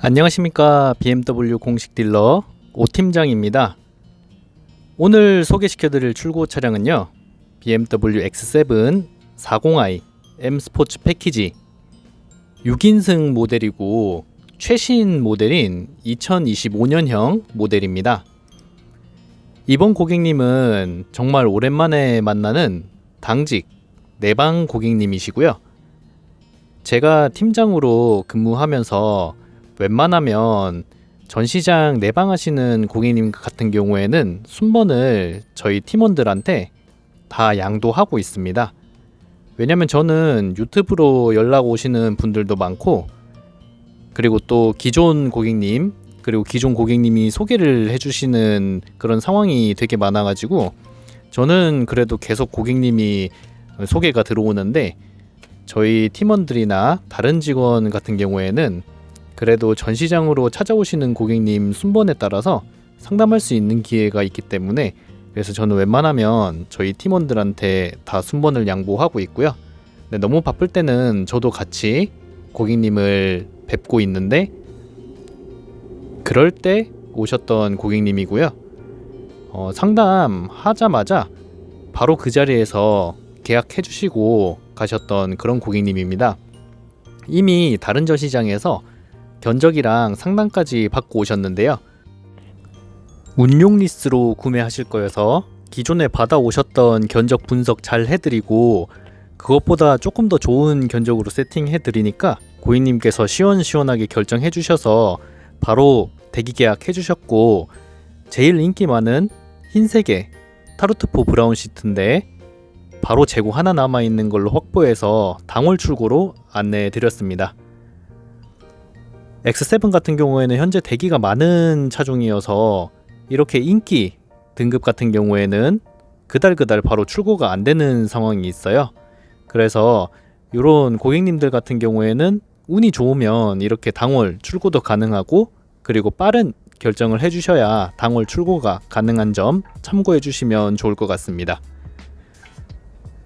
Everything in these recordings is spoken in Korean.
안녕하십니까 BMW 공식 딜러 오팀장입니다. 오늘 소개시켜 드릴 출고 차량은요 BMW X7 40i M 스포츠 패키지 6인승 모델이고 최신 모델인 2025년형 모델입니다. 이번 고객님은 정말 오랜만에 만나는 당직 내방 고객님이시고요. 제가 팀장으로 근무하면서 웬만하면 전시장 내방하시는 고객님 같은 경우에는 순번을 저희 팀원들한테 다 양도하고 있습니다. 왜냐면 저는 유튜브로 연락 오시는 분들도 많고 그리고 또 기존 고객님 그리고 기존 고객님이 소개를 해주시는 그런 상황이 되게 많아가지고 저는 그래도 계속 고객님이 소개가 들어오는데 저희 팀원들이나 다른 직원 같은 경우에는 그래도 전시장으로 찾아오시는 고객님 순번에 따라서 상담할 수 있는 기회가 있기 때문에 그래서 저는 웬만하면 저희 팀원들한테 다 순번을 양보하고 있고요. 네, 너무 바쁠 때는 저도 같이 고객님을 뵙고 있는데 그럴 때 오셨던 고객님이고요. 어, 상담하자마자 바로 그 자리에서 계약해 주시고 가셨던 그런 고객님입니다. 이미 다른 전시장에서 견적이랑 상담까지 받고 오셨는데요. 운용 리스로 구매하실 거여서 기존에 받아오셨던 견적 분석 잘 해드리고 그것보다 조금 더 좋은 견적으로 세팅해 드리니까 고객님께서 시원시원하게 결정해 주셔서 바로 대기 계약 해 주셨고 제일 인기 많은 흰색의 타르트포 브라운 시트인데 바로 재고 하나 남아 있는 걸로 확보해서 당월 출고로 안내해 드렸습니다. X7 같은 경우에는 현재 대기가 많은 차종이어서 이렇게 인기 등급 같은 경우에는 그달 그달 바로 출고가 안 되는 상황이 있어요. 그래서 이런 고객님들 같은 경우에는 운이 좋으면 이렇게 당월 출고도 가능하고 그리고 빠른 결정을 해주셔야 당월 출고가 가능한 점 참고해 주시면 좋을 것 같습니다.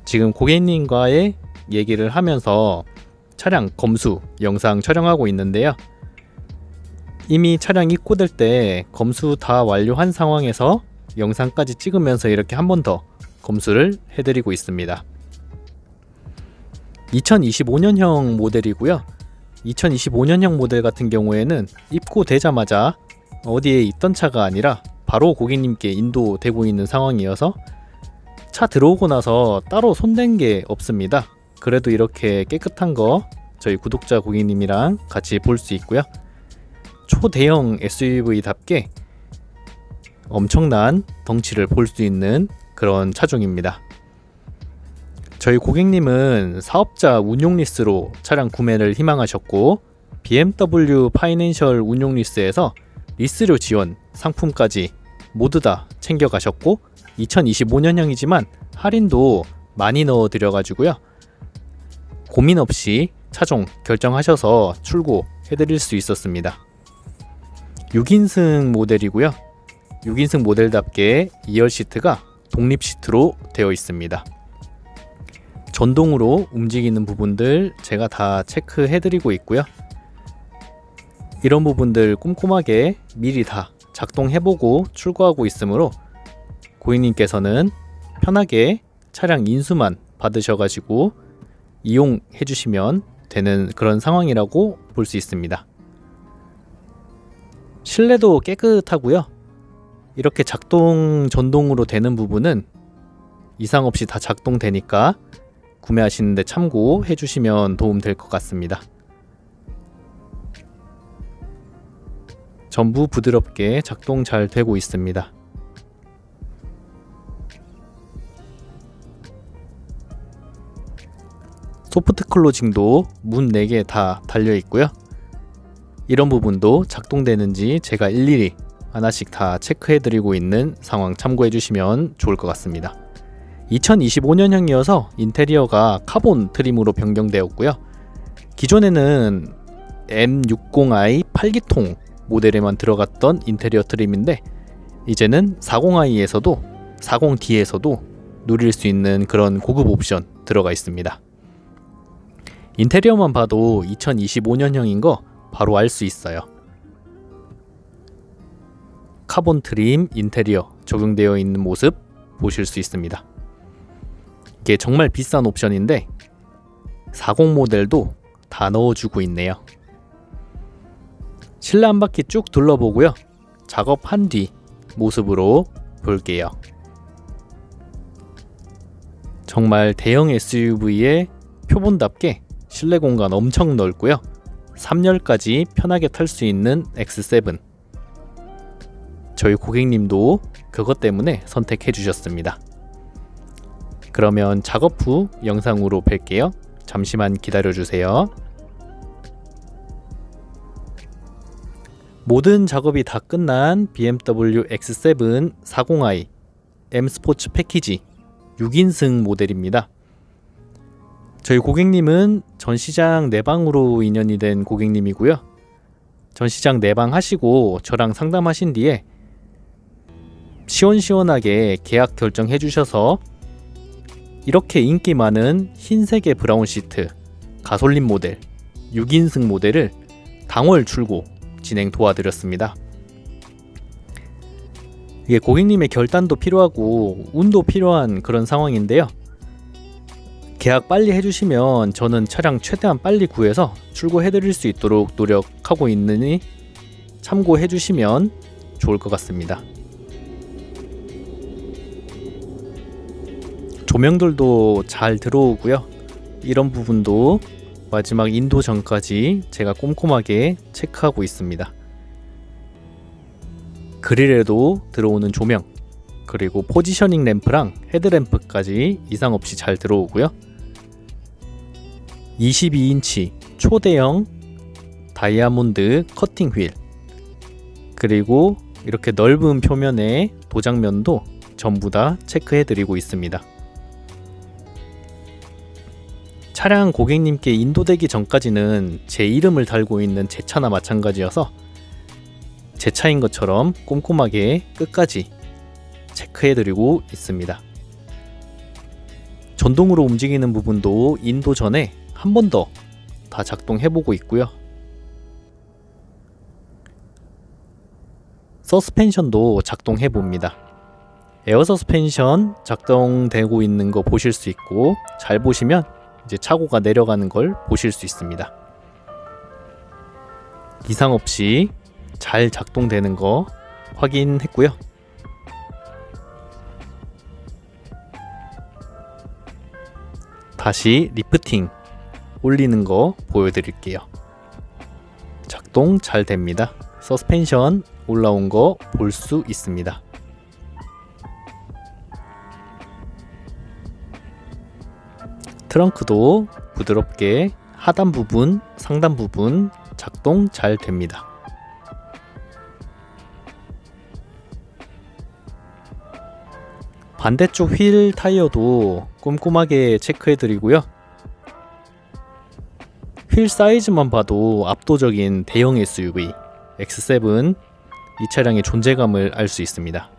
지금 고객님과의 얘기를 하면서 차량 검수 영상 촬영하고 있는데요. 이미 차량 입고될 때 검수 다 완료한 상황에서 영상까지 찍으면서 이렇게 한 번 더 검수를 해드리고 있습니다. 2025년형 모델이고요. 2025년형 모델 같은 경우에는 입고되자마자 어디에 있던 차가 아니라 바로 고객님께 인도되고 있는 상황이어서 차 들어오고 나서 따로 손댄 게 없습니다. 그래도 이렇게 깨끗한 거 저희 구독자 고객님이랑 같이 볼 수 있고요. 초대형 SUV답게 엄청난 덩치를 볼 수 있는 그런 차종입니다. 저희 고객님은 사업자 운용 리스로 차량 구매를 희망하셨고 BMW 파이낸셜 운용 리스에서 리스료 지원 상품까지 모두 다 챙겨가셨고 2025년형이지만 할인도 많이 넣어 드려 가지고요. 고민 없이 차종 결정하셔서 출고해 드릴 수 있었습니다. 6인승 모델이고요. 6인승 모델답게 2열 시트가 독립 시트로 되어 있습니다. 전동으로 움직이는 부분들 제가 다 체크해 드리고 있고요. 이런 부분들 꼼꼼하게 미리 다 작동해 보고 출고하고 있으므로 고객님께서는 편하게 차량 인수만 받으셔 가지고 이용해 주시면 되는 그런 상황이라고 볼 수 있습니다. 실내도 깨끗하고요. 이렇게 작동 전동으로 되는 부분은 이상 없이 다 작동되니까 구매하시는데 참고해 주시면 도움 될 것 같습니다. 전부 부드럽게 작동 잘 되고 있습니다. 소프트 클로징도 문 4개 다 달려 있고요. 이런 부분도 작동되는지 제가 일일이 하나씩 다 체크해 드리고 있는 상황 참고해 주시면 좋을 것 같습니다. 2025년형이어서 인테리어가 카본 트림으로 변경되었고요. 기존에는 M60i 8기통 모델에만 들어갔던 인테리어 트림인데 이제는 40i에서도 40D에서도 누릴 수 있는 그런 고급 옵션 들어가 있습니다. 인테리어만 봐도 2025년형인 거 바로 알 수 있어요. 카본 트림 인테리어 적용되어 있는 모습 보실 수 있습니다. 이게 정말 비싼 옵션인데 40 모델도 다 넣어주고 있네요. 실내 한 바퀴 쭉 둘러보고요. 작업한 뒤 모습으로 볼게요. 정말 대형 SUV의 표본답게 실내 공간 엄청 넓고요. 3열까지 편하게 탈 수 있는 X7. 저희 고객님도 그것 때문에 선택해 주셨습니다. 그러면 작업 후 영상으로 뵐게요. 잠시만 기다려 주세요. 모든 작업이 다 끝난 BMW X7 40i M 스포츠 패키지 6인승 모델입니다. 저희 고객님은 전시장 내방으로 인연이 된 고객님이고요. 전시장 내방 하시고 저랑 상담하신 뒤에 시원시원하게 계약 결정해 주셔서 이렇게 인기 많은 흰색의 브라운 시트 가솔린 모델 6인승 모델을 당월 출고 진행 도와드렸습니다. 이게 고객님의 결단도 필요하고 운도 필요한 그런 상황인데요. 계약 빨리 해주시면 저는 차량 최대한 빨리 구해서 출고해드릴 수 있도록 노력하고 있으니 참고해주시면 좋을 것 같습니다. 조명들도 잘 들어오고요. 이런 부분도 마지막 인도 전까지 제가 꼼꼼하게 체크하고 있습니다. 그릴에도 들어오는 조명, 그리고 포지셔닝 램프랑 헤드램프까지 이상 없이 잘 들어오고요. 22인치 초대형 다이아몬드 커팅 휠, 그리고 이렇게 넓은 표면의 도장면도 전부 다 체크해 드리고 있습니다. 차량 고객님께 인도되기 전까지는 제 이름을 달고 있는 제 차나 마찬가지여서 제 차인 것처럼 꼼꼼하게 끝까지 체크해 드리고 있습니다. 전동으로 움직이는 부분도 인도 전에 한 번 더 다 작동해보고 있고요. 서스펜션도 작동해봅니다. 에어 서스펜션 작동되고 있는 거 보실 수 있고 잘 보시면 이제 차고가 내려가는 걸 보실 수 있습니다. 이상 없이 잘 작동되는 거 확인했고요. 다시 리프팅 올리는 거 보여드릴게요. 작동 잘 됩니다. 서스펜션 올라온 거 볼 수 있습니다. 트렁크도 부드럽게 하단 부분, 상단 부분 작동 잘 됩니다. 반대쪽 휠 타이어도 꼼꼼하게 체크해 드리고요. 휠 사이즈만 봐도 압도적인 대형 SUV X7 이 차량의 존재감을 알 수 있습니다.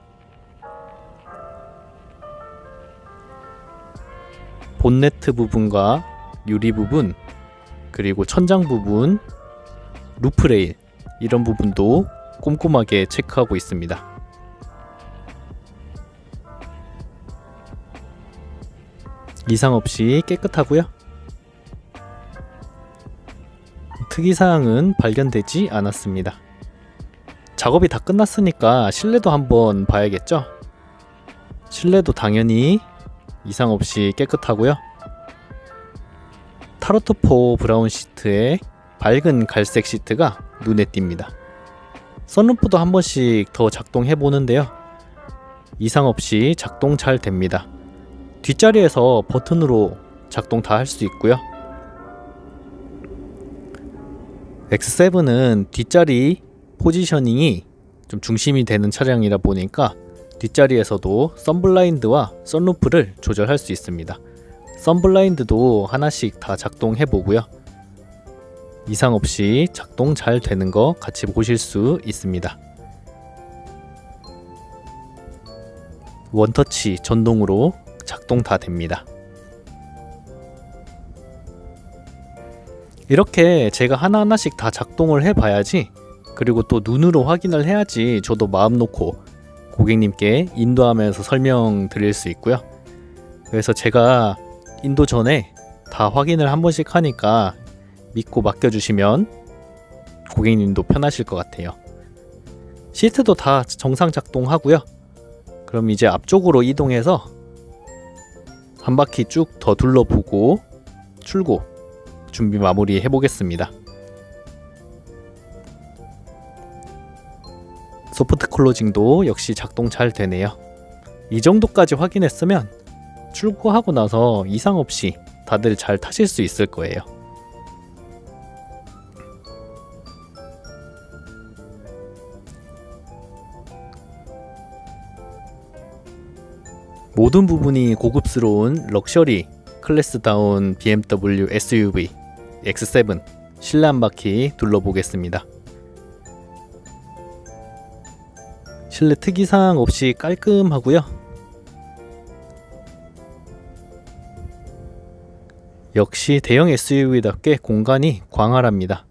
본네트 부분과 유리 부분 그리고 천장 부분 루프 레일 이런 부분도 꼼꼼하게 체크하고 있습니다. 이상 없이 깨끗하고요. 특이사항은 발견되지 않았습니다. 작업이 다 끝났으니까 실내도 한번 봐야겠죠? 실내도 당연히 이상 없이 깨끗하고요. 타로트포 브라운 시트에 밝은 갈색 시트가 눈에 띕니다. 선루프도 한 번씩 더 작동해 보는데요. 이상 없이 작동 잘 됩니다. 뒷자리에서 버튼으로 작동 다 할 수 있고요. X7은 뒷자리 포지셔닝이 좀 중심이 되는 차량이라 보니까 뒷자리에서도 썬블라인드와 썬루프를 조절할 수 있습니다. 썬블라인드도 하나씩 다 작동해 보고요. 이상 없이 작동 잘 되는 거 같이 보실 수 있습니다. 원터치 전동으로 작동 다 됩니다. 이렇게 제가 하나하나씩 다 작동을 해 봐야지 그리고 또 눈으로 확인을 해야지 저도 마음 놓고 고객님께 인도하면서 설명드릴 수 있고요. 그래서 제가 인도 전에 다 확인을 한 번씩 하니까 믿고 맡겨주시면 고객님도 편하실 것 같아요. 시트도 다 정상 작동하고요. 그럼 이제 앞쪽으로 이동해서 한 바퀴 쭉 더 둘러보고 출고 준비 마무리 해보겠습니다. 소프트 클로징도 역시 작동 잘 되네요. 이 정도까지 확인했으면 출고하고 나서 이상 없이 다들 잘 타실 수 있을 거예요. 모든 부분이 고급스러운 럭셔리 클래스다운 BMW SUV X7 실내 한 바퀴 둘러보겠습니다. 실내 특이사항 없이 깔끔하고요. 역시 대형 SUV답게 공간이 광활합니다.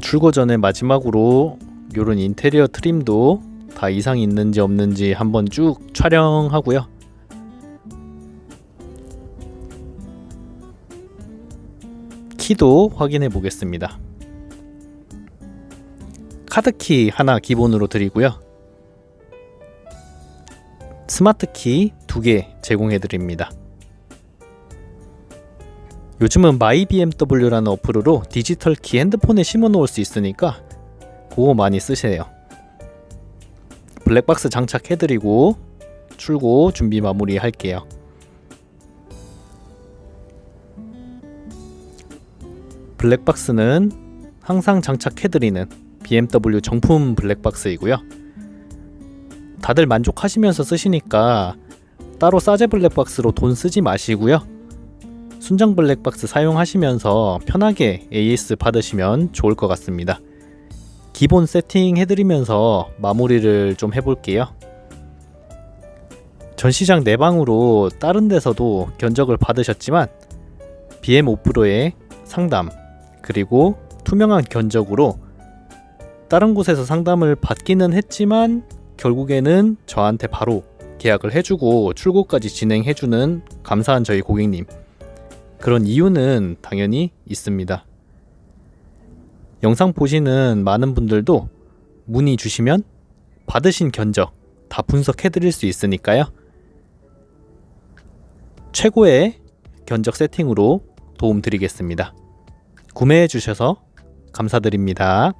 출고 전에 마지막으로 이런 인테리어 트림도 다 이상이 있는지 없는지 한번 쭉 촬영하고요. 키도 확인해 보겠습니다. 카드키 하나 기본으로 드리고요. 스마트키 두 개 제공해 드립니다. 요즘은 마이 BMW라는 어플로 디지털 키 핸드폰에 심어 놓을 수 있으니까 그거 많이 쓰세요. 블랙박스 장착해 드리고 출고 준비 마무리 할게요. 블랙박스는 항상 장착해 드리는 BMW 정품 블랙박스이고요. 다들 만족하시면서 쓰시니까 따로 싸제 블랙박스로 돈 쓰지 마시고요. 순정 블랙박스 사용하시면서 편하게 AS 받으시면 좋을 것 같습니다. 기본 세팅 해드리면서 마무리를 좀 해볼게요. 전시장 내방으로 다른 데서도 견적을 받으셨지만 BM5 프로의 상담 그리고 투명한 견적으로 다른 곳에서 상담을 받기는 했지만 결국에는 저한테 바로 계약을 해주고 출고까지 진행해주는 감사한 저희 고객님 그런 이유는 당연히 있습니다. 영상 보시는 많은 분들도 문의 주시면 받으신 견적 다 분석해 드릴 수 있으니까요. 최고의 견적 세팅으로 도움 드리겠습니다. 구매해 주셔서 감사드립니다.